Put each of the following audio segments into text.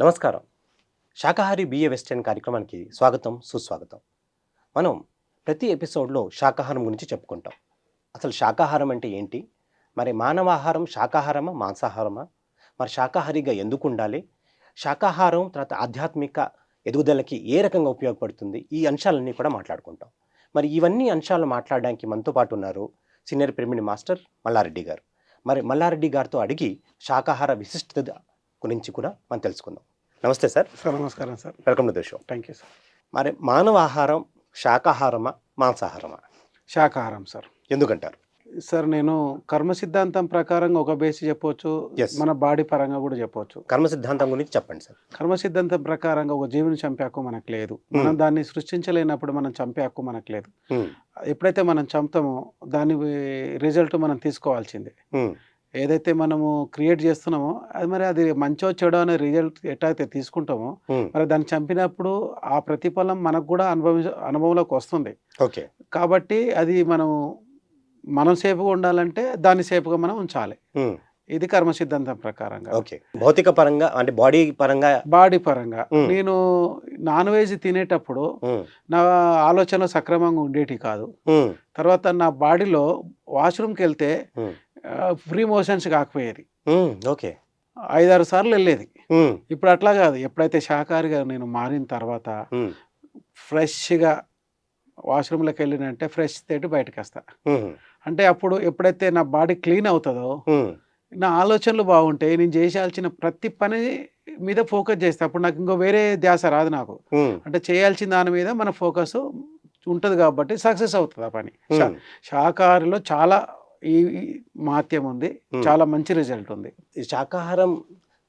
నమస్కారం. శాకాహారి BA western కార్యక్రమానికి స్వాగతం సుస్వాగతం. మనం ప్రతి ఎపిసోడ్లో శాకాహారం గురించి చెప్పుకుంటాం. అసలు శాకాహారం అంటే ఏంటి? మరి మానవాహారం శాకాహారమా మాంసాహారమా? మరి శాకాహారిగా ఎందుకు ఉండాలి? శాకాహారం తర్వాత ఆధ్యాత్మిక ఎదుగుదలకి ఏ రకంగా ఉపయోగపడుతుంది? ఈ అంశాలన్నీ కూడా మాట్లాడుకుంటాం. మరి ఇవన్నీ అంశాలు మాట్లాడడానికి మనతో పాటు ఉన్నారు సీనియర్ పిరమిడ్ మాస్టర్ మల్లారెడ్డి గారు. మరి మల్లారెడ్డి గారితో అడిగి శాకాహార విశిష్టత గురించి కూడా మనం తెలుసుకుందాం. నమస్తే సార్. సార్ నమస్కారం sir. Welcome to the show. Thank you sir. మరి మానవ ఆహారం శాకాహారమా మాంసాహారమా? శాకాహారం సార్. ఎందుకంటారు? సార్ నేను కర్మ సిద్ధాంతం ప్రకారంగా ఒక బేసి చెప్పొచ్చు. Yes. మన బాడీ పరంగా కూడా చెప్పొచ్చు. కర్మ సిద్ధాంతం గురించి చెప్పండి సార్. కర్మ సిద్ధాంతం ప్రకారంగా ఒక జీవిని చంపే హక్కు మనకు లేదు. మనం దాన్ని సృష్టించలేనప్పుడు మనం చంపే హక్కు మనకు లేదు. హ్మ్, ఎప్పుడైతే మనం చంపుతామో దాని రిజల్ట్ మనం తీసుకోవాల్సిందే. హ్మ్, ఏదైతే మనము క్రియేట్ చేస్తున్నామో అది మరి అది మంచో చెడో అనే రిజల్ట్ ఎట్లయితే తీసుకుంటామో. మరి దాన్ని చంపినప్పుడు ఆ ప్రతిఫలం మనకు కూడా అనుభవి అనుభవంలోకి వస్తుంది. ఓకే. కాబట్టి అది మనం మనం సేఫ్గా ఉండాలంటే దాన్ని సేఫ్గా మనం ఉంచాలి. ఇది కర్మ సిద్ధాంతం ప్రకారంగా. ఓకే. భౌతిక పరంగా అంటే బాడీ పరంగా బాడీ పరంగా. నేను నాన్ వెజ్ తినేటప్పుడు నా ఆలోచనలు సక్రమంగా ఉండేటి కాదు. తర్వాత నా బాడీలో వాష్రూమ్కి వెళ్తే ఫ్రీ మోషన్స్ కాకపోయేది. ఓకే. ఐదారు సార్లు వెళ్ళేది. ఇప్పుడు అట్లా కాదు. ఎప్పుడైతే శాకాహారిగా నేను మారిన తర్వాత ఫ్రెష్గా వాష్రూమ్లోకి వెళ్ళినంటే ఫ్రెష్ తేటి బయటకు వస్తా అంటే అప్పుడు ఎప్పుడైతే నా బాడీ క్లీన్ అవుతుందో నా ఆలోచనలు బాగుంటాయి. నేను చేయాల్సిన ప్రతి పని మీద ఫోకస్ చేస్తా. అప్పుడు నాకు ఇంకో వేరే ధ్యాస రాదు నాకు. అంటే చేయాల్సిన దాని మీద మన ఫోకస్ ఉంటుంది కాబట్టి సక్సెస్ అవుతుంది ఆ పని. శాకాహారిలో చాలా ఈ మాత్యం ఉంది. చాలా మంచి రిజల్ట్ ఉంది ఈ శాకాహారం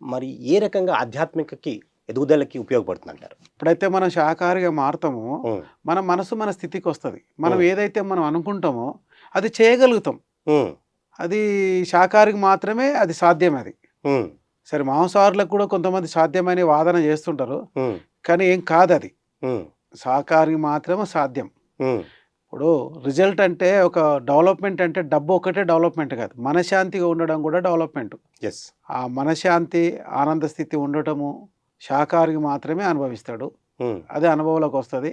మరి ఏ రకంగా ఆధ్యాత్మికకి ఎదుగుదలకి ఉపయోగపడుతుంది అంటారు ఎప్పుడైతే మనం శాకాహారిగా మారుతామో మన మనసు మన స్థితికి వస్తుంది మనం. ఏదైతే మనం అనుకుంటామో అది చేయగలుగుతాం. అది శాకాహారికి మాత్రమే అది సాధ్యం అది సరే మాంసాహారులకు కూడా కొంతమంది సాధ్యమని వాదన చేస్తుంటారు. కానీ ఏం కాదు అది శాకాహారికి మాత్రమే సాధ్యం. ఇప్పుడు రిజల్ట్ అంటే ఒక డెవలప్మెంట్ అంటే డబ్బు ఒకటే డెవలప్మెంట్ కాదు. మనశ్శాంతిగా ఉండడం కూడా డెవలప్మెంట్. ఎస్ ఆ మనశ్శాంతి ఆనంద స్థితి ఉండటము శాకాహారికి మాత్రమే అనుభవిస్తాడు. అదే అనుభవంలోకి వస్తుంది.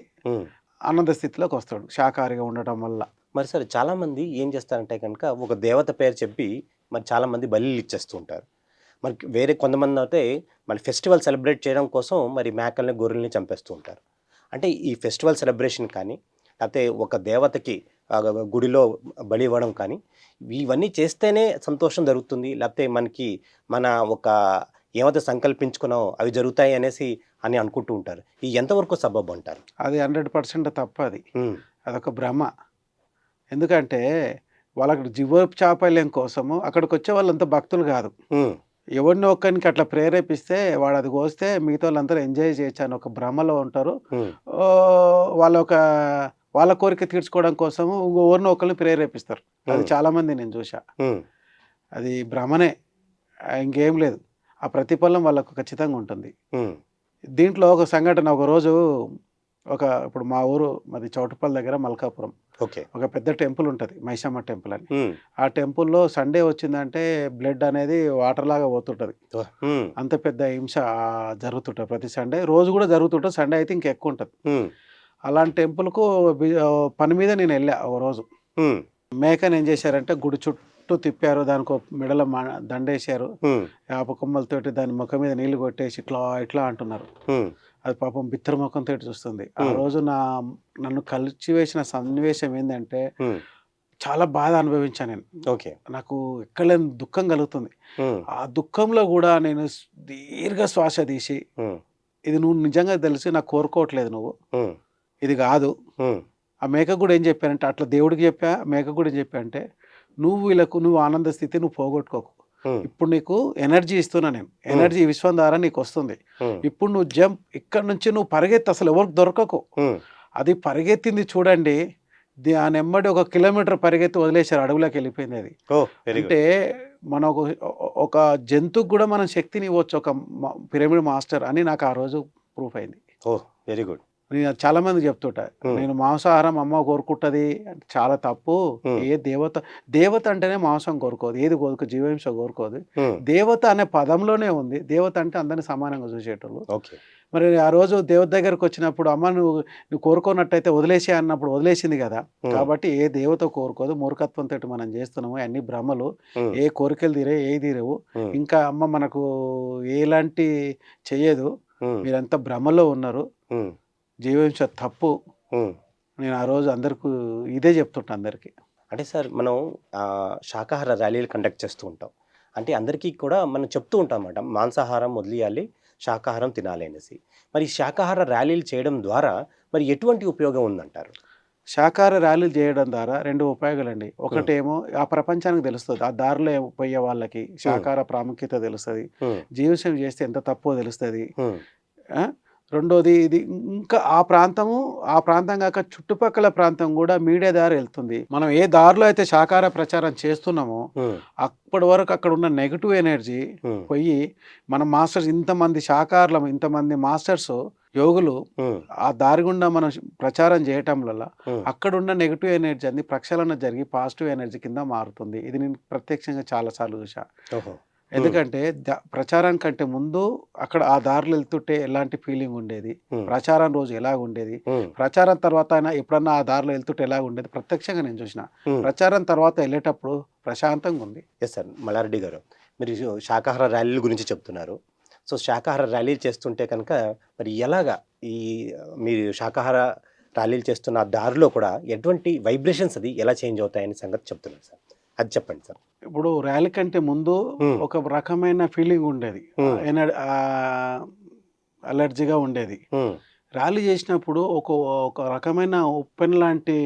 ఆనంద స్థితిలోకి వస్తాడు శాకాహారిగా ఉండటం వల్ల. మరి సరే చాలామంది ఏం చేస్తారంటే కనుక ఒక దేవత పేరు చెప్పి మరి చాలామంది బలిలు ఇచ్చేస్తూ ఉంటారు. మరి వేరే కొంతమంది అయితే మరి ఫెస్టివల్ సెలబ్రేట్ చేయడం కోసం మరి మేకల్ని గొర్రెల్ని చంపేస్తూ ఉంటారు. అంటే ఈ ఫెస్టివల్ సెలబ్రేషన్ కానీ లేకపోతే ఒక దేవతకి గుడిలో బలి ఇవ్వడం కానీ ఇవన్నీ చేస్తేనే సంతోషం జరుగుతుంది. లేకపోతే మనకి మన ఒక ఏమైతే సంకల్పించుకున్నామో అవి జరుగుతాయి అనేసి అని అనుకుంటూ ఉంటారు. ఈ ఎంతవరకు సబబు అంటారు? అది హండ్రెడ్ పర్సెంట్ తప్ప అది. అదొక భ్రమ. ఎందుకంటే వాళ్ళకి జీవోపచాపల్యం కోసము అక్కడికి వచ్చే వాళ్ళంతా భక్తులు కాదు. ఎవరిని ఒక్కరికి అట్లా ప్రేరేపిస్తే వాడు అది కోస్తే మిగతా వాళ్ళందరూ ఎంజాయ్ చేయొచ్చు అని ఒక భ్రమలో ఉంటారు. వాళ్ళ ఒక వాళ్ళ కోరిక తీర్చుకోవడం కోసము ఎవరిని ఒకరిని ప్రేరేపిస్తారు. అది Hmm. చాలా మంది నేను చూసా అది భ్రమనే ఇంకేం లేదు. ఆ ప్రతిఫలం వాళ్ళకు ఖచ్చితంగా ఉంటుంది. దీంట్లో ఒక సంఘటన ఒక రోజు ఒక ఇప్పుడు మా ఊరు మాది చౌటుపల్లి దగ్గర మల్కాపురం. ఓకే. ఒక పెద్ద టెంపుల్ ఉంటుంది మైసమ్మ టెంపుల్ అని. ఆ టెంపుల్లో సండే వచ్చిందంటే బ్లడ్ అనేది వాటర్ లాగా పోతుంటుంది. అంత పెద్ద హింస జరుగుతుంటుంది. ప్రతి సండే రోజు కూడా జరుగుతుంటుంది సండే అయితే ఇంకెక్కువ ఉంటుంది. ఉమ్, అలాంటి టెంపుల్కు పని మీద నేను వెళ్ళా ఒక రోజు. మేకని ఏం చేశారంటే గుడి చుట్టూ తిప్పారు దానికి మెడలో దండేశారు. కొమ్మలతోటి దాని ముఖం మీద నీళ్ళు కొట్టేసి ఇట్లా ఇట్లా అంటున్నారు. అది పాపం బిత్తర ముఖంతో చూస్తుంది. ఆ. రోజు నా నన్ను కలిసి వేసిన సన్నివేశం ఏంటంటే చాలా బాధ అనుభవించాను నేను. ఓకే. నాకు ఎక్కడలేని దుఃఖం కలుగుతుంది. ఆ దుఃఖంలో కూడా నేను దీర్ఘ శ్వాస తీసి ఇది నువ్వు నిజంగా తెలిసి నాకు కోరుకోవట్లేదు నువ్వు. ఇది కాదు. ఆ మేక కూడా ఏం చెప్పానంటే అట్లా దేవుడికి చెప్పా మేక కూడా ఏం చెప్పా అంటే నువ్వు వీళ్ళకు నువ్వు ఆనంద స్థితి నువ్వు పోగొట్టుకోకు. ఇప్పుడు నీకు ఎనర్జీ ఇస్తున్నా నేను. ఎనర్జీ విశ్వం ద్వారా నీకు వస్తుంది. ఇప్పుడు నువ్వు జంప్ ఇక్కడ నుంచి నువ్వు పరిగెత్తి అసలు ఎవరికి దొరకకు. అది పరిగెత్తింది చూడండి దాని ఎమ్మడి ఒక కిలోమీటర్ పరిగెత్తి వదిలేశారు అడవులోకి వెళ్ళిపోయింది అది. అంటే మన ఒక ఒక జంతువుకు కూడా మనం శక్తిని ఇవ్వచ్చు ఒక పిరమిడ్ మాస్టర్ అని నాకు ఆ రోజు ప్రూఫ్ అయింది. Oh very good. నేను చాలా మంది చెప్తుంటా. నేను మాంసాహారం అమ్మ కోరుకుంటది అంటే చాలా తప్పు. ఏ దేవత దేవత అంటేనే మాంసం కోరుకోదు. ఏది కోరుకో జీవహింస కోరుకోదు. దేవత అనే పదంలోనే ఉంది. దేవత అంటే అందరిని సమానంగా చూసేటోళ్ళు. ఓకే. మరి ఆ రోజు దేవత దగ్గరకు వచ్చినప్పుడు అమ్మ నువ్వు నువ్వు కోరుకున్నట్టయితే వదిలేసి అన్నప్పుడు వదిలేసింది కదా. కాబట్టి ఏ దేవత కోరుకోదు. మూర్ఖత్వంతో మనం చేస్తున్నాము. అన్ని భ్రమలు. ఏ కోరికలు తీరే ఏ తీరవు. ఇంకా అమ్మ మనకు ఎలాంటి చెయ్యదు. మీరంతా భ్రమలో ఉన్నారు. జీవహింస తప్పు. నేను ఆ రోజు అందరికి ఇదే చెప్తుంటా అందరికి. అంటే సార్ మనం శాకాహార ర్యాలీలు కండక్ట్ చేస్తూ ఉంటాం. అంటే అందరికీ కూడా మనం చెప్తూ ఉంటాం అన్నమాట మాంసాహారం వదిలేయాలి శాకాహారం తినాలి అనేసి. మరి శాకాహార ర్యాలీలు చేయడం ద్వారా మరి ఎటువంటి ఉపయోగం ఉందంటారు? శాకాహార ర్యాలీలు చేయడం ద్వారా రెండు ఉపయోగాలండి. ఒకటేమో ఆ ప్రపంచానికి తెలుస్తుంది ఆ దారిలో పోయే వాళ్ళకి శాకాహార ప్రాముఖ్యత తెలుస్తుంది జీవసం చేస్తే ఎంత తప్పో తెలుస్తుంది? రెండోది ఇది. ఇంకా ఆ ప్రాంతము ఆ ప్రాంతం కాక చుట్టుపక్కల ప్రాంతం కూడా మీడియా దారి వెళ్తుంది. మనం ఏ దారిలో అయితే శాకాహార ప్రచారం చేస్తున్నామో అప్పటి వరకు అక్కడ ఉన్న నెగిటివ్ ఎనర్జీ పోయి మన మాస్టర్స్ ఇంతమంది శాకాహారులం ఇంతమంది మాస్టర్స్ యోగులు ఆ దారి గుండా మనం ప్రచారం చేయటం వల్ల ఉమ్, అక్కడ ఉన్న నెగిటివ్ ఎనర్జీ అన్ని ప్రక్షాళన జరిగి పాజిటివ్ ఎనర్జీ కింద మారుతుంది. ఇది నేను ప్రత్యక్షంగా చాలాసార్లు చూసా ఎందుకంటే ద- ప్రచారం కంటే ముందు అక్కడ ఆ దారిలో వెళ్తుంటే ఎలాంటి ఫీలింగ్ ఉండేది? ప్రచారం రోజు ఎలాగ ఉండేది? ప్రచారం తర్వాత అయినా ఎప్పుడన్నా ఆ దారిలో వెళ్తుంటే ఎలాగ ఉండేది? ప్రత్యక్షంగా నేను చూసిన. ప్రచారం తర్వాత వెళ్ళేటప్పుడు ప్రశాంతంగా ఉంది. ఎస్ సార్ మల్లారెడ్డి గారు మీరు శాకాహార ర్యాలీల గురించి చెప్తున్నారు. సో శాకాహార ర్యాలీలు చేస్తుంటే కనుక మరి ఎలాగా ఈ మీరు శాకాహార ర్యాలీలు చేస్తున్న ఆ దారిలో కూడా ఎటువంటి వైబ్రేషన్స్ అది ఎలా చేంజ్ అవుతాయని సంగతి చెప్తున్నారు సార్ అది చెప్పండి సార్. ఇప్పుడు ర్యాలీ కంటే ముందు ఒక రకమైన ఫీలింగ్ ఉండేది. అలర్జీగా ఉండేది. ర్యాలీ చేసినప్పుడు ఒక ఒక రకమైన ఉప్పెన్ లాంటి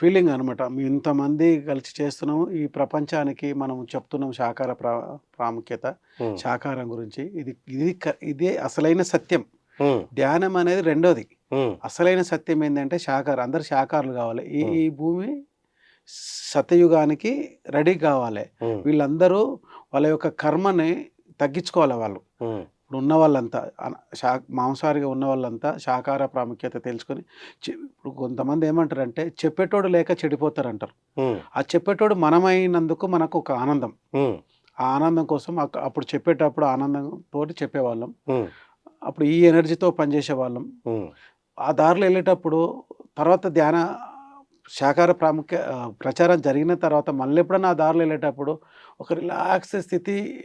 ఫీలింగ్ అనమాట ఇంతమంది కలిసి చేస్తున్నాము. ఈ ప్రపంచానికి మనం చెప్తున్నాం శాకాహార ప్రా ప్రాముఖ్యత ఉమ్, శాకాహారం గురించి. ఇది ఇది ఇదే అసలైన సత్యం. ధ్యానం అనేది రెండోది. అసలైన సత్యం ఏంటంటే శాకాహారం. అందరు శాకాహారులు కావాలి. ఈ భూమి సత్యయుగానికి రెడీ కావాలి. వీళ్ళందరూ వాళ్ళ యొక్క కర్మని తగ్గించుకోవాలి వాళ్ళు. ఇప్పుడు ఉన్న వాళ్ళంతా శా మాంసాహారిగా ఉన్న వాళ్ళంతా శాకాహార ప్రాముఖ్యత తెలుసుకొని ఇప్పుడు కొంతమంది ఏమంటారంటే చెప్పేటోడు లేక చెడిపోతారు అంటారు ఆ చెప్పేటోడు మనమైనందుకు మనకు ఒక ఆనందం. ఆ ఆనందం కోసం అప్పుడు చెప్పేటప్పుడు ఆనందంతో చెప్పేవాళ్ళం. అప్పుడు ఈ ఎనర్జీతో పనిచేసే వాళ్ళం ఉమ్, ఆ దారిలో వెళ్ళేటప్పుడు తర్వాత ధ్యాన శాకాహార ప్రాముఖ్య ప్రచారం జరిగిన తర్వాత మళ్ళీ ఎప్పుడన్నా ఆ దారిలో వెళ్ళేటప్పుడు ఒక రిలాక్స్ స్థితి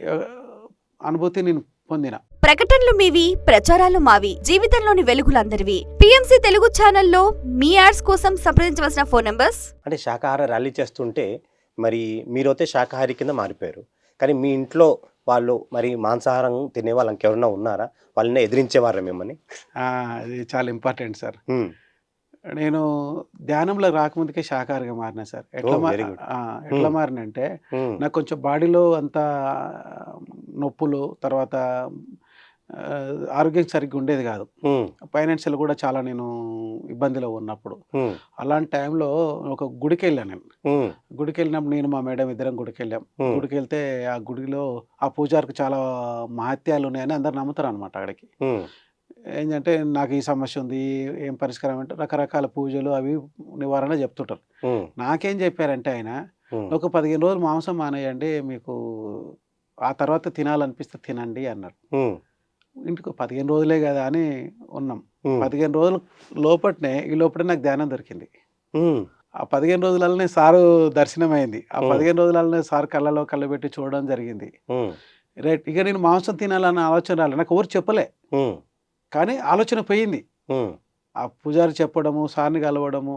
అనుభూతి నేను పొందిన. ప్రకటనలు మీవి ప్రచారాలు మావి జీవితంలోని వెలుగులందరివి. పిఎంసి తెలుగు ఛానల్లో మీ యాడ్స్ కోసం సంప్రదించవలసిన ఫోన్ నంబర్స్? అంటే శాకాహార ర్యాలీ చేస్తుంటే మరి మీరైతే శాకాహారి కింద మారిపోయారు. కానీ మీ ఇంట్లో వాళ్ళు మరి మాంసాహారం తినే వాళ్ళు ఇంకెవరన్నా ఉన్నారా? వాళ్ళని ఎదిరించేవారా మిమ్మల్ని? ఆ, అది చాలా ఇంపార్టెంట్ సార్ నేను ధ్యానంలో రాకముందుకే శాకాహారిగా మారిన సార్. ఎట్లా ఎట్లా Hmm. మారినంటే ఉమ్, నాకు కొంచెం బాడీలో అంత నొప్పులు తర్వాత ఆరోగ్యం సరిగ్గా ఉండేది కాదు. ఉమ్, ఫైనాన్షియల్ కూడా చాలా నేను ఇబ్బందిలో ఉన్నప్పుడు. అలాంటి టైంలో ఒక గుడికి వెళ్ళాను నేను. గుడికి వెళ్ళినప్పుడు నేను మా మేడం ఇద్దరం గుడికి వెళ్ళాం గుడికి వెళ్తే ఆ గుడిలో ఆ పూజారికి చాలా మహత్యాలు ఉన్నాయని అందరు నమ్ముతారు అనమాట అక్కడికి ఏంటంటే నాకు ఈ సమస్య ఉంది ఏం పరిష్కారం అంటే రకరకాల పూజలు అవి నివారణ చెప్తుంటారు నాకేం చెప్పారంటే ఆయన ఒక పదిహేను రోజులు మాంసం మానేయండి మీకు ఆ తర్వాత తినాలనిపిస్తే తినండి అన్నారు. ఇంటికి పదిహేను రోజులే కదా అని ఉన్నాం. పదిహేను రోజుల లోపట్నే ఈ లోపల నాకు ధ్యానం దొరికింది. ఆ పదిహేను రోజులనే సారు దర్శనం అయింది ఆ. పదిహేను రోజులనే సార్ కళ్ళలో కళ్ళు పెట్టి చూడడం జరిగింది. రైట్ ఇక నేను మాంసం తినాలన్న ఆలోచన రాలే. నాకు ఎవరు చెప్పలే. కానీ ఆలోచన పోయింది. ఆ పూజారి చెప్పడము సార్ని కలవడము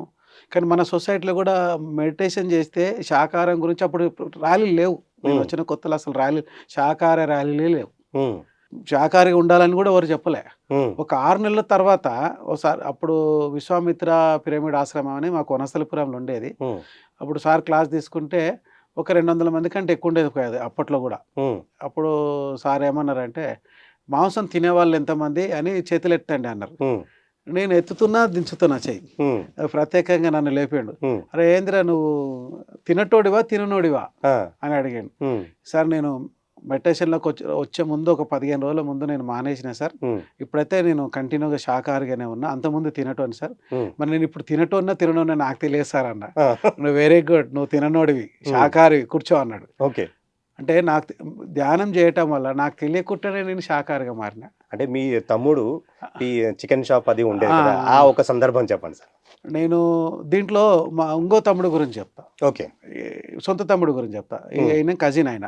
కానీ మన సొసైటీలో కూడా మెడిటేషన్ చేస్తే శాకాహారం గురించి అప్పుడు ర్యాలీలు లేవు. నేను. వచ్చిన కొత్తలో అసలు ర్యాలీ శాకాహార ర్యాలీలే లేవు. శాకాహారిగా ఉండాలని కూడా ఎవరు చెప్పలే. ఒక ఆరు నెలల తర్వాత ఒకసారి అప్పుడు విశ్వామిత్ర పిరమిడ్ ఆశ్రమం అని మాకు వనస్థలిపురంలో ఉండేది. అప్పుడు సార్ క్లాస్ తీసుకుంటే ఒక రెండు వందల మంది కంటే ఎక్కువ ఉండేది కాదు అప్పట్లో కూడా. అప్పుడు సార్ ఏమన్నారంటే మాంసం తినేవాళ్ళు ఎంతమంది అని చేతులు ఎత్తండి అన్నారు నేను ఎత్తుతున్నా దించుతున్నా చెయ్యి. ప్రత్యేకంగా నన్ను లేపాడు. అరే ఏందిరా నువ్వు తినటోడివా తిననోడివా? అని అడిగాడు. సార్ నేను మెడిటేషన్లోకి వచ్చే వచ్చే ముందు ఒక పదిహేను రోజుల ముందు నేను మానేసిన సార్. ఇప్పుడైతే నేను కంటిన్యూగా శాకాహారిగానే ఉన్నా. అంతకుముందు తినటోని సార్. మరి నేను ఇప్పుడు తినటోన్నా తిననోన్నా నాకు తెలియదు సార్ అన్న. నువ్వు వెరీ గుడ్ నువ్వు తిననోడివి శాకాహారివి కూర్చో అన్నాడు. ఓకే. అంటే నాకు ధ్యానం చేయటం వల్ల నాకు తెలియకుండానే నేను శాకాహారిగా మారిన. అంటే మీ తమ్ముడు ఈ చికెన్ షాప్ అది ఉండేది ఆ, ఒక సందర్భం చెప్పండి సార్. నేను దీంట్లో మా ఇంకో తమ్ముడు గురించి చెప్తా. ఓకే. సొంత తమ్ముడు గురించి చెప్తా. ఆయన కజిన్ ఆయన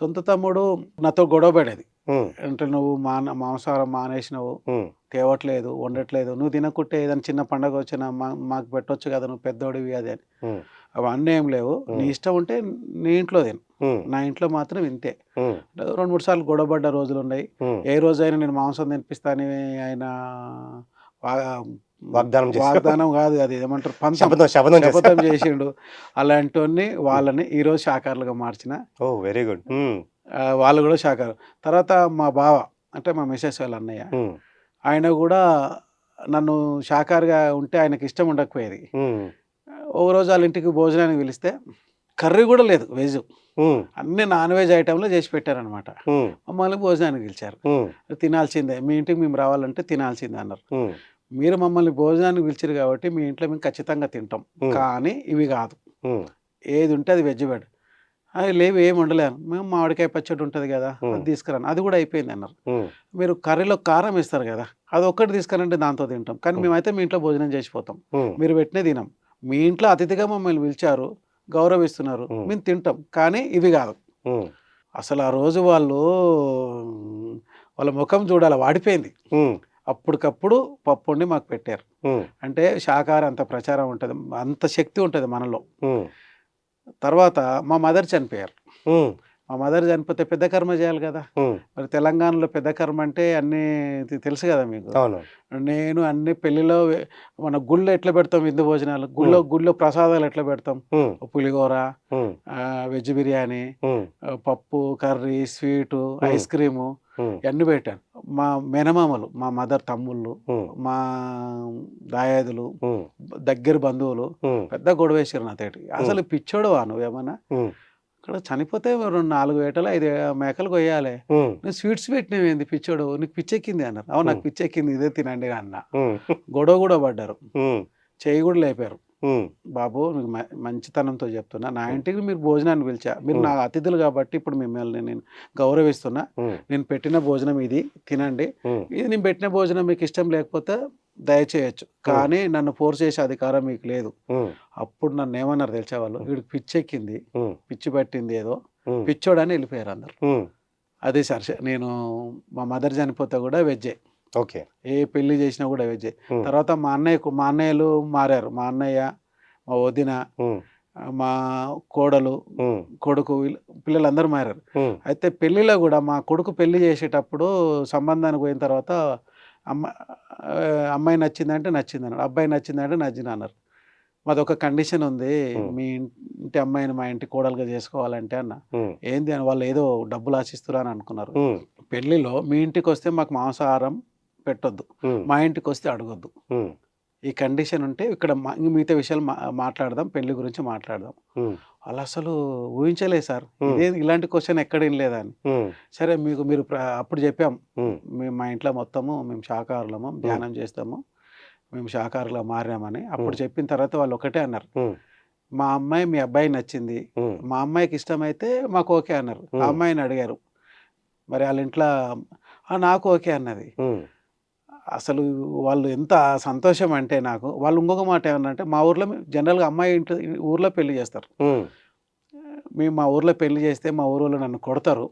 సొంత తమ్ముడు నాతో గొడవ పడేది. అంటే నువ్వు మాన మాంసాహారం మానేసినావు. తేవట్లేదు వండట్లేదు. నువ్వు తినకుంటే ఏదైనా చిన్న పండగ వచ్చినా మాకు పెట్టొచ్చు కదా నువ్వు పెద్దోడివి అది అని. అవన్నీ ఏం లేవు. నీ. ఇష్టం ఉంటే నీ ఇంట్లో తిను. నా ఇంట్లో మాత్రం ఇంతే. రెండు మూడు సార్లు గొడవపడ్డ రోజులు ఉన్నాయి. ఏ రోజైనా నేను మాంసం తినిపిస్తానని ఆయన వాగ్దానం. వాగ్దానం కాదు అది ఏమంటారు? పంతం. శపథం చేసిండు. అలాంటి వాళ్ళని ఈరోజు శాఖారులుగా మార్చిన. Oh very good. వాళ్ళు కూడా శాఖారు తర్వాత మా బావ అంటే మా మిసెస్ వాళ్ళ అన్నయ్య ఆయన కూడా నన్ను శాఖారుగా ఉంటే ఆయనకి ఇష్టం ఉండకపోయేది. ఒక రోజు వాళ్ళ ఇంటికి భోజనానికి పిలిస్తే కర్రీ కూడా లేదు వెజ్. అన్ని నాన్ వెజ్ ఐటెంలో చేసి పెట్టారనమాట మమ్మల్ని భోజనానికి పిలిచారు. తినాల్సిందే మీ ఇంటికి మేము రావాలంటే తినాల్సిందే అన్నారు. మీరు మమ్మల్ని భోజనానికి పిలిచారు కాబట్టి మీ ఇంట్లో మేము ఖచ్చితంగా తింటాం. కానీ ఇవి కాదు. ఏది ఉంటే అది వెజ్ బెడ్ అది లేవు ఏమి ఉండలేను మేము మామిడికాయ పచ్చడి ఉంటుంది కదా అది. తీసుకురాను. అది కూడా అయిపోయింది అన్నారు. మీరు కర్రీలో కారం ఇస్తారు కదా అది ఒక్కటి తీసుకురంటే దాంతో తింటాం. కానీ. మేమైతే మీ ఇంట్లో భోజనం చేసిపోతాం మీరు పెట్టినే తినాం. మీ ఇంట్లో అతిథిగా మమ్మల్ని పిలిచారు గౌరవిస్తున్నారు. మేము తింటాం. కానీ ఇవి కాదు. అసలు ఆ రోజు వాళ్ళు వాళ్ళ ముఖం చూడాలి వాడిపోయింది. అప్పటికప్పుడు పప్పు వండి మాకు పెట్టారు. అంటే శాకాహారం అంత ప్రచారం ఉంటుంది అంత శక్తి ఉంటుంది మనలో. తర్వాత మా మదర్ చనిపోయారు. మా మదర్ చనిపోతే పెద్ద కర్మ చేయాలి కదా. మరి తెలంగాణలో పెద్ద కర్మ అంటే అన్నీ తెలుసు కదా మీకు. నేను అన్ని పెళ్ళిలో మన గుళ్ళో ఎట్లా పెడతాం విందు భోజనాలు? గుళ్ళో గుళ్ళో ప్రసాదాలు ఎట్లా పెడతాం? ఆ, వెజ్ బిర్యానీ పప్పు కర్రీ స్వీటు. ఐస్ క్రీము ఇవన్నీ పెట్టాను. మా మేనమామలు మా మదర్ తమ్ముళ్ళు మా దాయాదులు దగ్గర బంధువులు పెద్ద గొడవ వేసారు నాతోటి. అసలు పిచ్చోడు నువ్వేమన్నా? ఇక్కడ చనిపోతే రెండు నాలుగు వేటలు ఐదు మేకలు కొయ్యాలి. నువ్వు స్వీట్స్ పెట్టినవేంది పిచ్చోడు నీకు పిచ్చెక్కింది అన్నారు. అవును నాకు. పిచ్చెక్కింది ఇదే తినండి అన్న. గొడవ కూడా పడ్డారు. చేయి కూడా లేపారు. బాబు మీకు మంచితనంతో చెప్తున్నా. నా ఇంటికి మీరు భోజనాన్ని పిలిచా. మీరు నా అతిథులు కాబట్టి ఇప్పుడు మిమ్మల్ని నేను గౌరవిస్తున్నా. నేను పెట్టిన భోజనం ఇది. తినండి. ఇది నేను పెట్టిన భోజనం మీకు ఇష్టం లేకపోతే దయచేయచ్చు. కానీ నన్ను ఫోర్స్ చేసే అధికారం మీకు లేదు. అప్పుడు నన్ను ఏమన్నారు తెలిసే వాళ్ళు? వీడికి పిచ్చెక్కింది. పిచ్చి పట్టింది ఏదో. పిచ్చోడని వెళ్ళిపోయారు అందరు. అదే సార్ నేను మా మదర్ చనిపోతే కూడా వెజ్జే. ఓకే. ఏ పెళ్ళి చేసినా కూడా వెజ్జే. తర్వాత మా అన్నయ్యకు మా అన్నయ్యలు మారారు. మా అన్నయ్య మా వదిన మా కోడలు కొడుకు పిల్లలందరూ మారారు. అయితే పెళ్ళిలో కూడా మా కొడుకు పెళ్ళి చేసేటప్పుడు సంబంధానికి పోయిన తర్వాత అమ్మ అమ్మాయి నచ్చిందంటే నచ్చింది అన్నాడు. అబ్బాయి నచ్చిందంటే నచ్చింది అన్నారు. మాది ఒక కండిషన్ ఉంది. మీ ఇంటి అమ్మాయిని మా ఇంటి కోడలుగా చేసుకోవాలంటే అన్న. ఏంది అని వాళ్ళు ఏదో డబ్బులు ఆశిస్తున్నారు అని అనుకున్నారు. పెళ్ళిలో మీ ఇంటికి వస్తే మాకు మాంసాహారం పెట్టొద్దు. మా ఇంటికి వస్తే అడగొద్దు ఈ కండిషన్ ఉంటే ఇక్కడ మిగతా విషయాలు మాట్లాడదాం పెళ్ళి గురించి మాట్లాడదాం. వాళ్ళు అసలు ఊహించలేదు సార్. ఇదే ఇలాంటి క్వశ్చన్ ఎక్కడ ఉమ్, సరే మీకు మీరు అప్పుడు చెప్పాం. మేము మా ఇంట్లో మొత్తము మేము శాకాహారులము ధ్యానం చేస్తాము. మేము శాకాహారులుగా మారామని అప్పుడు. చెప్పిన తర్వాత వాళ్ళు ఒకటే అన్నారు. మా అమ్మాయి మీ అబ్బాయి నచ్చింది. మా అమ్మాయికి ఇష్టమైతే మాకు ఓకే అన్నారు. ఆ. అమ్మాయిని అడిగారు. మరి వాళ్ళ ఇంట్లో "ఆ, నాకు ఓకే అన్నది. అసలు వాళ్ళు ఎంత సంతోషం అంటే నాకు వాళ్ళు ఇంకొక మాట ఏమన్నంటే మా ఊర్లో జనరల్గా అమ్మాయి ఇంట్లో ఊర్లో పెళ్ళి చేస్తారు. మేము మా ఊర్లో పెళ్ళి చేస్తే మా ఊరిలో నన్ను కొడతారు.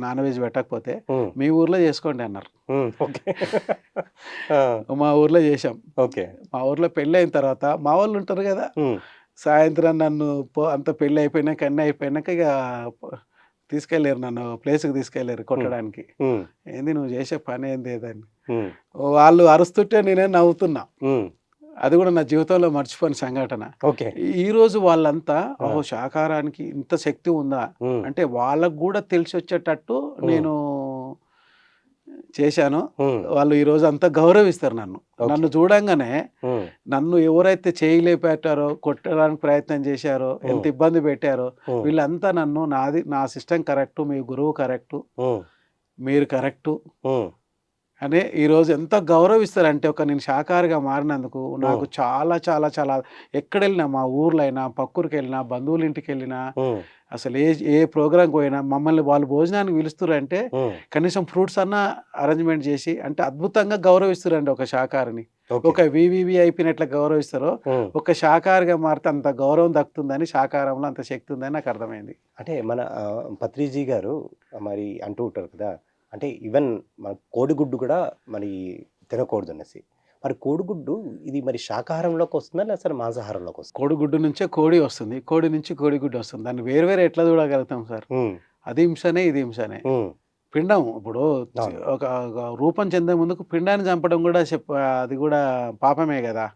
నాన్ వెజ్ పెట్టకపోతే మీ ఊర్లో చేసుకోండి అన్నారు. మా ఊర్లో చేసాం ఓకే. మా ఊర్లో పెళ్ళి అయిన తర్వాత మా వాళ్ళు ఉంటారు కదా. సాయంత్రం నన్ను అంత పెళ్ళి అయిపోయినాక అన్నీ అయిపోయినాక ఇక తీసుకెళ్ళారు నన్ను ప్లేస్కి తీసుకెళ్ళారు కొట్టడానికి. ఏంది నువ్వు చేసే పని ఏంది ఏదని వాళ్ళు అరుస్తుంటే నేనే నవ్వుతున్నా. అది కూడా నా జీవితంలో మర్చిపోయిన సంఘటన. ఓకే. ఈ రోజు వాళ్ళంతా ఓహో శాకాహారానికి ఇంత శక్తి ఉందా? అంటే వాళ్ళకు కూడా తెలిసి వచ్చేటట్టు నేను చేశాను. వాళ్ళు ఈ రోజు అంతా గౌరవిస్తారు నన్ను. నన్ను చూడంగానే నన్ను ఎవరైతే చేయలేపెట్టారో కొట్టడానికి ప్రయత్నం చేశారో ఎంత. ఇబ్బంది పెట్టారో వీళ్ళంతా నన్ను నాది నా సిస్టమ్ కరెక్ట్ మీ గురువు కరెక్ట్ మీరు కరెక్ట్ అనే ఈరోజు ఎంత గౌరవిస్తారంటే ఒక నేను శాకాహారిగా మారినందుకు నాకు. చాలా చాలా చాలా ఎక్కడ వెళ్ళినా మా ఊర్లో అయినా పక్కూరికి వెళ్ళినా బంధువుల ఇంటికి వెళ్ళినా అసలు ఏ ఏ ప్రోగ్రాంకి పోయినా మమ్మల్ని వాళ్ళు భోజనానికి పిలుస్తారంటే కనీసం ఫ్రూట్స్ అన్న అరేంజ్మెంట్ చేసి అంటే అద్భుతంగా గౌరవిస్తారండి ఒక ఓకే. ఒక వివివిఐపిని ఎట్లా గౌరవిస్తారో. ఒక శాకాహారిగా మారితే అంత గౌరవం దక్కుతుందని శాకాహారంలో అంత శక్తి ఉందని నాకు అర్థమైంది అంటే మన పత్రిజీ గారు మరి అంటూ ఉంటారు కదా అంటే ఈవెన్ మన కోడిగుడ్డు కూడా మరి తినకూడదు అనేసి మరి కోడిగుడ్డు ఇది మరి శాకాహారంలోకి వస్తుందా లేదా సరే మాంసాహారంలోకి వస్తుందా? కోడిగుడ్డు నుంచే కోడి వస్తుంది. కోడి నుంచి కోడిగుడ్డు వస్తుంది. దాన్ని వేరు వేరు ఎట్లా చూడగలుగుతాం సార్? అది హింసనే ఇది హింసనే. పిండం ఇప్పుడు. ఒక రూపం చెందే ముందుకు పిండాన్ని చంపడం కూడా చెప్ప అది కూడా పాపమే కదా?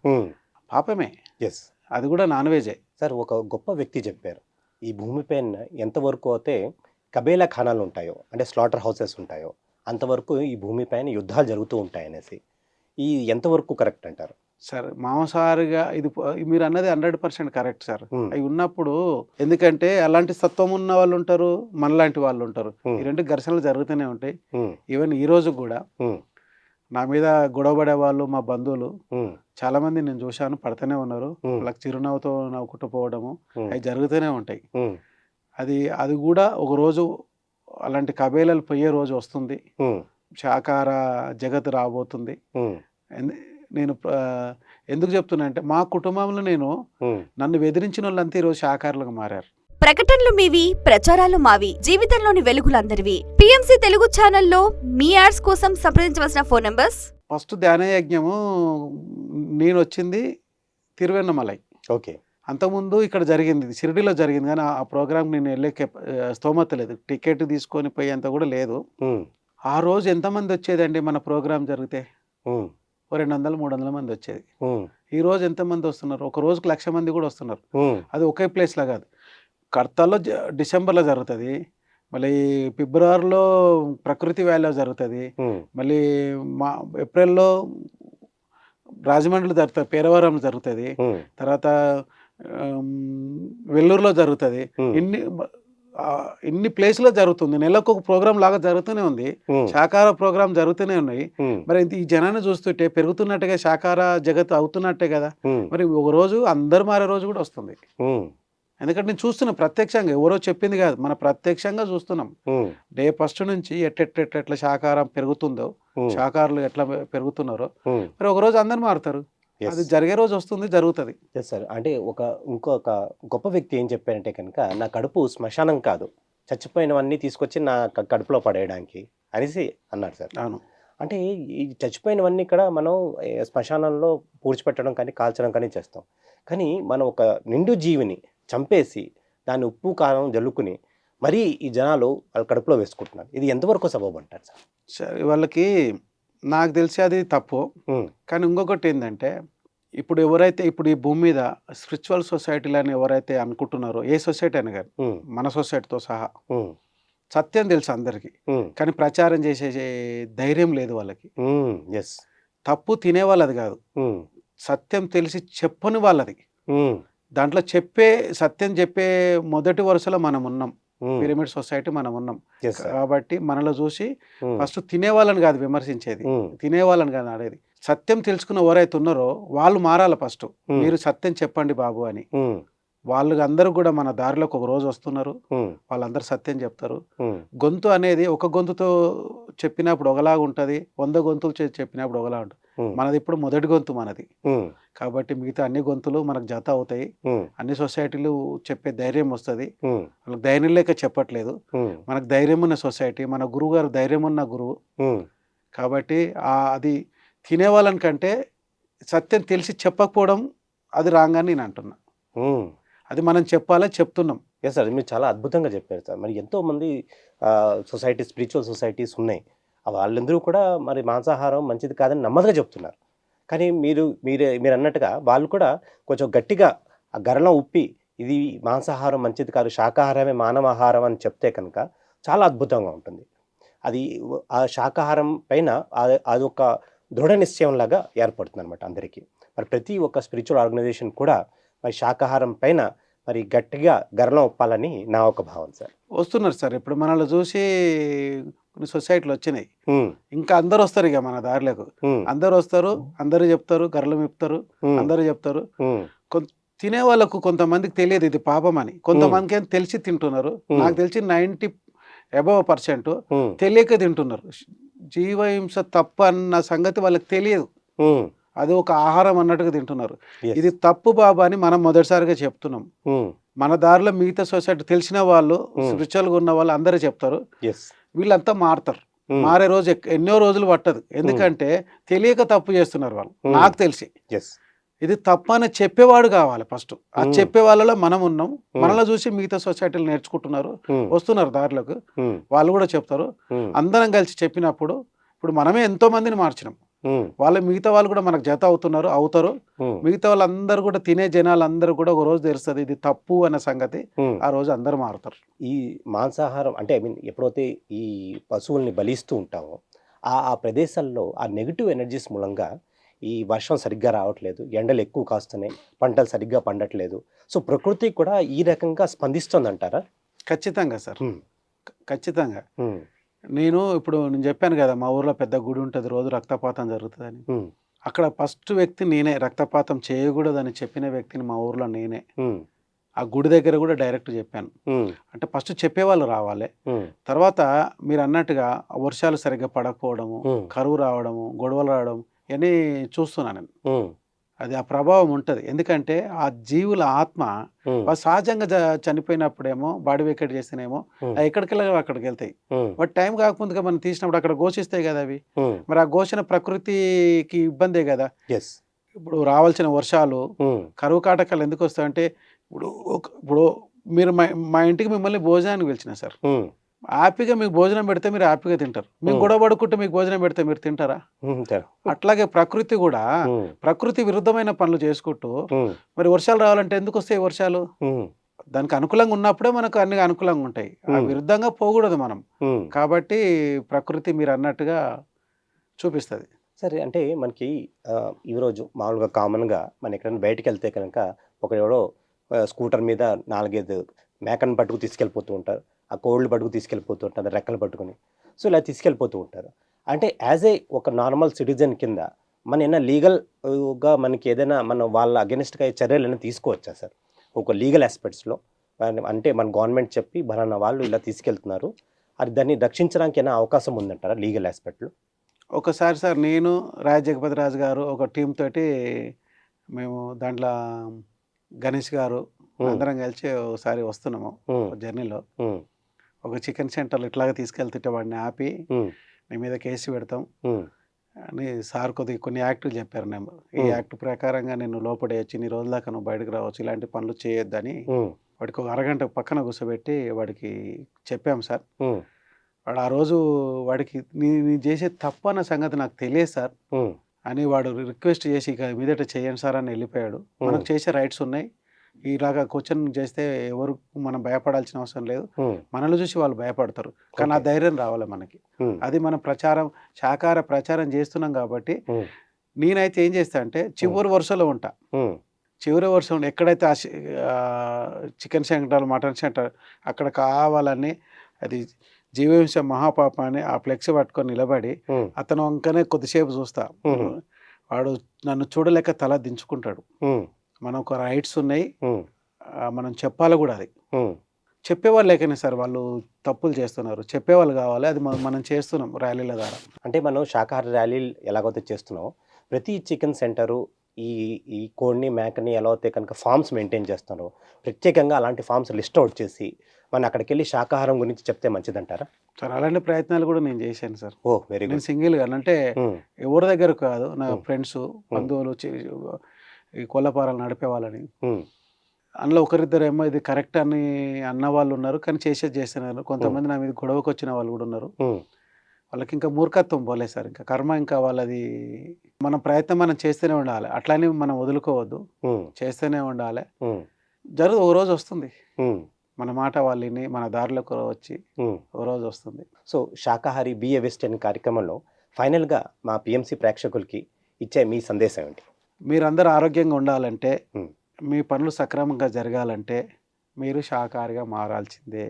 పాపమే. ఎస్ అది కూడా నాన్ వెజే. సార్ ఒక గొప్ప వ్యక్తి చెప్పారు. ఈ భూమిపైన ఎంతవరకు అయితే కబేలా ఖానాలు ఉంటాయో అంటే స్లాటర్ హౌసెస్ ఉంటాయో అంతవరకు ఈ భూమిపైన యుద్ధాలు జరుగుతూ ఉంటాయి అనేసి ఈ ఎంతవరకు కరెక్ట్ అంటారు? సార్ మాంసాహారిగా ఇది మీరు అన్నది హండ్రెడ్ పర్సెంట్ కరెక్ట్ సార్. అవి ఉన్నప్పుడు ఎందుకంటే అలాంటి సత్వం ఉన్న వాళ్ళు ఉంటారు మనలాంటి వాళ్ళు ఉంటారు. ఈ రెండు ఘర్షణలు జరుగుతూనే ఉంటాయి. ఈవెన్ ఈ రోజు కూడా నా మీద గొడవపడే వాళ్ళు మా బంధువులు చాలా మంది నేను చూశాను పడుతూనే ఉన్నారు. వాళ్ళకి చిరునవ్వుతో నవ్వుకుంటూ ఉమ్, అవి జరుగుతూనే ఉంటాయి. అది అది కూడా ఒక రోజు అలాంటి కబేలాలు పోయే రోజు వస్తుంది. ఉమ్, శాకాహార జగత్ రాబోతుంది. నేను ఎందుకు చెప్తున్నా అంటే మా కుటుంబంలో నేను. నన్ను బెదిరించిన వాళ్ళంతా ఈరోజు శాకాహారులుగా మారారు. ప్రకటనలు మీవి ప్రచారాలు మావి జీవితంలోని వెలుగులందరివి. పిఎంసి తెలుగు ఛానల్లో మీ యాడ్స్ కోసం సంప్రదించవలసిన ఫోన్ నంబర్స్? ఫస్ట్ ధ్యాన యజ్ఞము నేను వచ్చింది తిరువెన్నమలై. ఓకే. అంతకుముందు ఇక్కడ జరిగింది ఇది షిరిడిలో జరిగింది కానీ ఆ ప్రోగ్రామ్ నేను వెళ్ళే స్తోమత లేదు. టికెట్ తీసుకొని పోయేంత కూడా లేదు. ఆ రోజు ఎంతమంది వచ్చేదండి మన ప్రోగ్రామ్ జరిగితే? ఓ రెండు వందలు మూడు వందల మంది వచ్చేది. ఈ రోజు ఎంతమంది వస్తున్నారు? ఒక రోజుకు లక్ష మంది కూడా వస్తున్నారు. అది ఒకే ప్లేస్లో కాదు. కర్తాల్లో జ- డిసెంబర్లో జరుగుతుంది. మళ్ళీ ఫిబ్రవరిలో ప్రకృతి వ్యాలీలో జరుగుతుంది. మళ్ళీ మా ఏప్రిల్లో రాజమండ్రిలో జరుగుతుంది పేరవరంలో జరుగుతుంది. తర్వాత వెల్లూరులో జరుగుతుంది. ఉమ్, ఇన్ని ఆ, ఇన్ని ప్లేస్లో జరుగుతుంది. నెలకు ఒక ప్రోగ్రామ్ లాగా జరుగుతూనే ఉంది. ఉమ్, శాకాహార ప్రోగ్రామ్ జరుగుతూనే ఉన్నాయి. మరి ఈ జనాన్ని చూస్తుంటే పెరుగుతున్నట్టుగా శాకాహార జగత్ అవుతున్నట్టే కదా. మరి ఒక రోజు అందరు మారే రోజు కూడా వస్తుంది. ఎందుకంటే నేను చూస్తున్నా ప్రత్యక్షంగా. ఎవరో చెప్పింది కాదు. మన ప్రత్యక్షంగా చూస్తున్నాం. డే ఫస్ట్ నుంచి ఎట్లెట్లెట్ల శాకాహారం పెరుగుతుందో ఉమ్, శాకాహారులు ఎట్లా పెరుగుతున్నారో. మరి ఒక రోజు అందరు మారుతారు. అది జరిగే రోజు వస్తుంది జరుగుతుంది. ఎస్ సార్ అంటే ఒక ఇంకొక గొప్ప వ్యక్తి ఏం చెప్పారంటే కనుక నా కడుపు శ్మశానం కాదు. చచ్చిపోయినవన్నీ తీసుకొచ్చి నా కడుపులో పడేయడానికి అనేసి అన్నారు సార్ అవును. అంటే ఈ చచ్చిపోయినవన్నీ కూడా మనం శ్మశానంలో పూడ్చిపెట్టడం కానీ కాల్చడం కానీ చేస్తాం. కానీ మనం ఒక నిండు జీవిని చంపేసి దాన్ని ఉప్పు కారం జల్లుకుని మరీ ఈ జనాలు వాళ్ళ కడుపులో వేసుకుంటున్నారు. ఇది ఎంతవరకు సబబు అంటారు సార్ సరే, వాళ్ళకి నాకు తెలిసి అది తప్పు. కానీ ఇంకొకటి ఏంటంటే ఇప్పుడు ఎవరైతే ఇప్పుడు ఈ భూమి మీద స్పిరిచువల్ సొసైటీలని ఎవరైతే అనుకుంటున్నారో ఏ సొసైటీ అని ఉమ్, మన సొసైటీతో సహా. సత్యం తెలుసు అందరికీ. కానీ ప్రచారం చేసే ధైర్యం లేదు వాళ్ళకి. ఎస్ తప్పు తినే వాళ్ళది కాదు. సత్యం తెలిసి చెప్పని వాళ్ళది. దాంట్లో చెప్పే సత్యం చెప్పే మొదటి వరుసలో మనం ఉన్నాం. పిరమిడ్ సొసైటీ మనం ఉన్నాం. కాబట్టి మనలో చూసి ఫస్ట్ తినేవాళ్ళని కాదు విమర్శించేది. తినేవాళ్ళని కాదు ఆడేది. సత్యం తెలుసుకున్న ఎవరైతే ఉన్నారో వాళ్ళు మారాలి ఫస్ట్. మీరు సత్యం చెప్పండి బాబు అని. వాళ్ళు అందరూ కూడా మన దారిలోకి ఒక రోజు వస్తున్నారు. వాళ్ళందరూ సత్యం చెప్తారు. గొంతు అనేది ఒక గొంతుతో చెప్పినప్పుడు ఒకలాగా ఉంటుంది. వంద గొంతులు చెప్పినప్పుడు ఒకలా ఉంటుంది. మనది ఇప్పుడు మొదటి గొంతు మనది. కాబట్టి మిగతా అన్ని గొంతులు మనకు జత అవుతాయి. అన్ని సొసైటీలు చెప్పే ధైర్యం వస్తుంది. వాళ్ళకి ధైర్యం లేక చెప్పట్లేదు. మనకు ధైర్యం ఉన్న సొసైటీ మన గురువు గారు ధైర్యం ఉన్న గురువు. కాబట్టి ఆ అది తినేవాళ్ళని కంటే సత్యం తెలిసి చెప్పకపోవడం అది రాంగ్ అని నేను అంటున్నా. అది మనం చెప్పాలా చెప్తున్నాం. ఎస్ సార్ మీరు చాలా అద్భుతంగా చెప్పారు సార్ మరి ఎంతో మంది సొసైటీ స్పిరిచువల్ సొసైటీస్ ఉన్నాయి. వాళ్ళందరూ కూడా మరి మాంసాహారం మంచిది కాదని నమ్మదిగా చెప్తున్నారు. కానీ మీరు మీరే మీరు అన్నట్టుగా వాళ్ళు కూడా కొంచెం గట్టిగా ఆ గరళం ఉప్పి ఇది మాంసాహారం మంచిది కాదు శాకాహారమే మానవాహారం అని చెప్తే కనుక చాలా అద్భుతంగా ఉంటుంది. అది ఆ శాకాహారం పైన అదొక దృఢ నిశ్చయం లాగా ఏర్పడుతుంది అనమాట అందరికీ. మరి ప్రతి ఒక్క స్పిరిచువల్ ఆర్గనైజేషన్ కూడా మరి శాకాహారం పైన మరి గట్టిగా గర్లం ఒప్పాలని నా ఒక భావన సార్. వస్తున్నారు సార్. ఇప్పుడు మనల్ని చూసి కొన్ని సొసైటీలు వచ్చినాయి. ఇంకా అందరు వస్తారు ఇక మన దారిలోకి. అందరు వస్తారు అందరూ చెప్తారు గర్లం చెప్తారు అందరూ చెప్తారు. తినే వాళ్ళకు కొంతమందికి తెలియదు ఇది పాపం అని. కొంతమందికి ఏం తెలిసి తింటున్నారు. నాకు తెలిసి నైంటీ అబవ్ పర్సెంట్ తెలియక తింటున్నారు. జీవహింస తప్పు అన్న సంగతి వాళ్ళకి తెలియదు. అది ఒక ఆహారం అన్నట్టుగా తింటున్నారు. ఇది తప్పు బాబా అని మనం మొదటిసారిగా చెప్తున్నాం. ఉమ్, మన దారిలో మిగతా సొసైటీ తెలిసిన వాళ్ళు Hmm. స్పిరిచువల్గా ఉన్న వాళ్ళు అందరూ చెప్తారు. వీళ్ళంతా మారుతారు. ఉమ్, మారే రోజు ఎన్నో రోజులు పట్టదు. ఎందుకంటే తెలియక తప్పు చేస్తున్నారు వాళ్ళు. Hmm. నాకు తెలిసి. ఇది తప్పు అని చెప్పేవాడు కావాలి ఫస్ట్. ఆ Hmm. చెప్పే వాళ్ళలో మనం ఉన్నాం. Hmm. మనలో చూసి మిగతా సొసైటీలు నేర్చుకుంటున్నారు. వస్తున్నారు దారిలోకి. వాళ్ళు కూడా చెప్తారు. అందరం కలిసి చెప్పినప్పుడు ఇప్పుడు మనమే ఎంతో మందిని మార్చినాం. వాళ్ళ మిగతా వాళ్ళు కూడా మనకు జత అవుతున్నారు అవుతారు. మిగతా వాళ్ళందరూ కూడా తినే జనాలు అందరూ కూడా ఒక రోజు తెలుస్తుంది ఇది తప్పు అనే సంగతి. ఆ రోజు అందరూ మారుతారు. ఈ మాంసాహారం అంటే ఐ మీన్ ఎప్పుడైతే ఈ పశువుల్ని బలిస్తూ ఉంటామో ఆ ఆ ప్రదేశాల్లో ఆ నెగిటివ్ ఎనర్జీస్ మూలంగా ఈ వర్షం సరిగ్గా రావట్లేదు ఎండలు ఎక్కువ కాస్తున్నాయి పంటలు సరిగ్గా పండట్లేదు. సో ప్రకృతి కూడా ఈ రకంగా స్పందిస్తుంది అంటారా ఖచ్చితంగా సార్. ఖచ్చితంగా. నేను ఇప్పుడు నేను చెప్పాను కదా మా ఊర్లో పెద్ద గుడి ఉంటుంది రోజు రక్తపాతం జరుగుతుందని. అక్కడ ఫస్ట్ వ్యక్తి నేనే రక్తపాతం చేయకూడదని చెప్పిన వ్యక్తిని మా ఊర్లో నేనే. ఆ గుడి దగ్గర కూడా డైరెక్ట్ చెప్పాను. అంటే ఫస్ట్ చెప్పేవాళ్ళు రావాలి. తర్వాత మీరు అన్నట్టుగా వర్షాలు సరిగ్గా పడకపోవడము కరువు రావడము గొడవలు రావడం ఇవన్నీ చూస్తున్నాను నేను. అది ఆ ప్రభావం ఉంటుంది. ఎందుకంటే ఆ జీవుల ఆత్మ సహజంగా చనిపోయినప్పుడేమో బాడీ వెకెట్ చేస్తేనేమో ఎక్కడికి వెళ్ళగా అక్కడికి వెళ్తాయి. బట్ టైం కాకముందుగా మనం తీసినప్పుడు అక్కడ ఘోషిస్తాయి కదా అవి. మరి ఆ ఘోషణ ప్రకృతికి ఇబ్బందే కదా. ఇప్పుడు రావాల్సిన వర్షాలు కరువు కాటకాలు ఎందుకు వస్తాయంటే ఇప్పుడు ఇప్పుడు మీరు మా మా ఇంటికి మిమ్మల్ని భోజనానికి పిలిచిన సార్. హ్యాపీగా మీకు భోజనం పెడితే మీరు హ్యాపీగా తింటారు. మీకు. గొడవ పడుకుంటే మీకు భోజనం పెడితే మీరు తింటారా? అట్లాగే ప్రకృతి కూడా ప్రకృతి విరుద్ధమైన పనులు చేసుకుంటూ మరి వర్షాలు రావాలంటే ఎందుకు వస్తాయి వర్షాలు? దానికి అనుకూలంగా ఉన్నప్పుడే మనకు అన్ని అనుకూలంగా ఉంటాయి. ఆ. విరుద్ధంగా పోకూడదు మనం. కాబట్టి ప్రకృతి మీరు అన్నట్టుగా చూపిస్తుంది. సరే అంటే మనకి ఆ, ఈ రోజు మామూలుగా కామన్గా మన ఎక్కడైనా బయటికి వెళ్తే కనుక ఒకడెవడో స్కూటర్ మీద నాలుగైదు మేకను పట్టుకు తీసుకెళ్ళిపోతూ ఉంటారు. ఆ కోళ్ళు పట్టుకు తీసుకెళ్ళిపోతూ ఉంటారు రెక్కలు పట్టుకుని. సో ఇలా తీసుకెళ్ళిపోతూ ఉంటారు. అంటే యాజ్ ఏ ఒక నార్మల్ సిటిజన్ కింద మన ఏమైనా లీగల్గా మనకి ఏదైనా మన వాళ్ళ అగెనిస్ట్గా చర్యలు ఏమైనా తీసుకోవచ్చా సార్? ఒక లీగల్ ఆస్పెక్ట్స్లో. అంటే మన గవర్నమెంట్ చెప్పి బలానా వాళ్ళు ఇలా తీసుకెళ్తున్నారు. అది దాన్ని రక్షించడానికి ఏమైనా అవకాశం ఉందంటారా లీగల్ ఆస్పెక్ట్లో? ఒకసారి సార్ నేను రాజ్ జగపతి రాజు గారు ఒక టీం తోటి మేము దాంట్లో గణేష్ గారు అందరం కలిసి ఒకసారి వస్తున్నాము జర్నీలో. ఒక చికెన్ సెంటర్ ఇట్లాగా తీసుకెళ్తుంటే వాడిని ఆపి నీ మీద కేసు పెడతాం అని సార్ కొద్దిగా కొన్ని యాక్టులు చెప్పారు నేను ఈ. యాక్ట్ ప్రకారంగా నేను లోపడేయచ్చు ఇన్ని రోజుల దాకా నువ్వు బయటకు రావచ్చు ఇలాంటి పనులు చేయొద్దని వాడికి ఒక అరగంట పక్కన కూర్చోబెట్టి వాడికి చెప్పాం సార్. వాడు ఆ రోజు వాడికి నీ నీ చేసే తప్పు అన్న సంగతి నాకు తెలియదు సార్. అని వాడు రిక్వెస్ట్ చేసి ఇక మీదట చేయండి సార్ అని వెళ్ళిపోయాడు. మనకు చేసే రైట్స్ ఉన్నాయి. ఇలాగా క్వశ్చన్ చేస్తే ఎవరు మనం భయపడాల్సిన అవసరం లేదు. మనల్ని చూసి వాళ్ళు భయపడతారు. కానీ ఆ. ధైర్యం రావాలి మనకి. అది మనం ప్రచారం శాకాహార ప్రచారం చేస్తున్నాం కాబట్టి నేనైతే ఏం చేస్తా అంటే చివరి వరుసలో ఉంటా. చివరి వరుసలో ఎక్కడైతే ఆ చికెన్ సెంటర్ మటన్ సెంటర్ అక్కడ కావాలని అది జీవహింస మహాపాపాన్ని ఆ ఫ్లెక్స్ పట్టుకొని నిలబడి అతను వంకనే కొద్దిసేపు చూస్తా. వాడు నన్ను చూడలేక తల దించుకుంటాడు. మనకు రైట్స్ ఉన్నాయి. మనం చెప్పాలి కూడా అది. చెప్పేవాళ్ళు లేకనే సార్ వాళ్ళు తప్పులు చేస్తున్నారు. చెప్పేవాళ్ళు కావాలి అది మనం- చేస్తున్నాం ర్యాలీల ద్వారా. అంటే మనం శాకాహార ర్యాలీలు ఎలాగైతే చేస్తున్నామో ప్రతి చికెన్ సెంటరు ఈ ఈ కోడిని మేకని ఎలా అయితే కనుక ఫామ్స్ మెయింటైన్ చేస్తున్నారో ప్రత్యేకంగా అలాంటి ఫామ్స్ లిస్ట్ అవుట్ చేసి మనం అక్కడికి వెళ్ళి శాకాహారం గురించి చెప్తే మంచిదంటారా? సార్ అలాంటి ప్రయత్నాలు కూడా నేను చేశాను సార్. ఓ వెరీ నేను గుడ్ సింగిల్గా అంటే ఎవరి దగ్గర కాదు నా ఫ్రెండ్స్ బంధువులు ఈ కొల్లపారాలు నడిపే వాళ్ళని. అందులో ఒకరిద్దరు ఏమో ఇది కరెక్ట్ అని అన్న వాళ్ళు ఉన్నారు కానీ చేసేది చేస్తున్నారు కొంతమంది నా మీద గొడవకు వచ్చిన వాళ్ళు కూడా ఉన్నారు. వాళ్ళకి ఇంకా మూర్ఖత్వం పోలేదు సార్ ఇంకా కర్మ ఇంకా వాళ్ళది. మన ప్రయత్నం మనం చేస్తూనే ఉండాలి. అట్లానే మనం వదులుకోవద్దు. చేస్తూనే ఉండాలి. జరుగు ఒక రోజు వస్తుంది. మన మాట వాళ్ళని మన దారిలోకి వచ్చి. ఓ రోజు వస్తుంది. సో శాకాహారి బిఏ వెస్టర్న్ కార్యక్రమంలో ఫైనల్గా మా పిఎంసి ప్రేక్షకులకి ఇచ్చే మీ సందేశం ఏంటి? మీరందరూ ఆరోగ్యంగా ఉండాలంటే. మీ పనులు సక్రమంగా జరగాలంటే మీరు శాకాహారిగా మారాల్సిందే.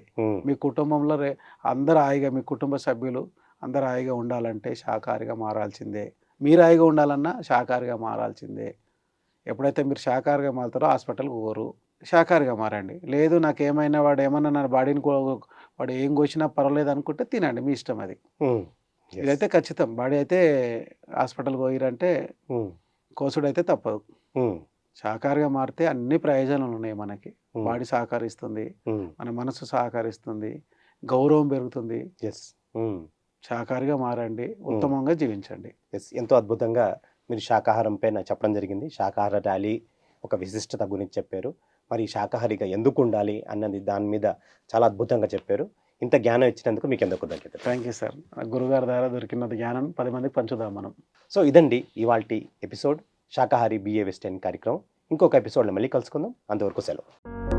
మీ కుటుంబంలో రే అందరు హాయిగా మీ కుటుంబ సభ్యులు అందరు హాయిగా ఉండాలంటే శాకాహారిగా మారాల్సిందే. మీరు హాయిగా ఉండాలన్నా శాకాహారిగా మారాల్సిందే. ఎప్పుడైతే మీరు శాకాహారిగా మారుతారో హాస్పిటల్కి పోరు. శాకాహారిగా మారండి. లేదు నాకు ఏమైనా వాడు ఏమన్నా నా బాడీని వాడు ఏం కోసినా పర్వాలేదు అనుకుంటే తినండి మీ ఇష్టం అది. ఇదైతే ఖచ్చితం. బాడీ అయితే హాస్పిటల్కి పోయిరంటే కోసుడు అయితే తప్పదు. శాకాహారిగా మారితే అన్ని ప్రయోజనాలు ఉన్నాయి మనకి. బాడీ సహకరిస్తుంది. మన మనసు సహకరిస్తుంది. గౌరవం పెరుగుతుంది. ఉమ్. శాకాహారిగా మారండి. ఉత్తమంగా జీవించండి. ఎస్ ఎంతో అద్భుతంగా మీరు శాకాహారం పైన చెప్పడం జరిగింది. శాకాహార ర్యాలీ ఒక విశిష్టత గురించి చెప్పారు. మరి శాకాహారిగా ఎందుకు ఉండాలి అన్నది దాని మీద చాలా అద్భుతంగా చెప్పారు. ఇంత జ్ఞానం ఇచ్చినందుకు మీకు ఎందుకు కృతజ్ఞత థ్యాంక్ యూ సార్ గురుగారి ద్వారా దొరికిన జ్ఞానం పది మందికి పంచుదాం మనం. సో ఇదండి ఇవాల్టి ఎపిసోడ్. శాకాహారి బిఏ వెస్టర్న్ కార్యక్రమం. ఇంకొక ఎపిసోడ్లో మళ్ళీ కలుసుకుందాం. అంతవరకు సెలవు.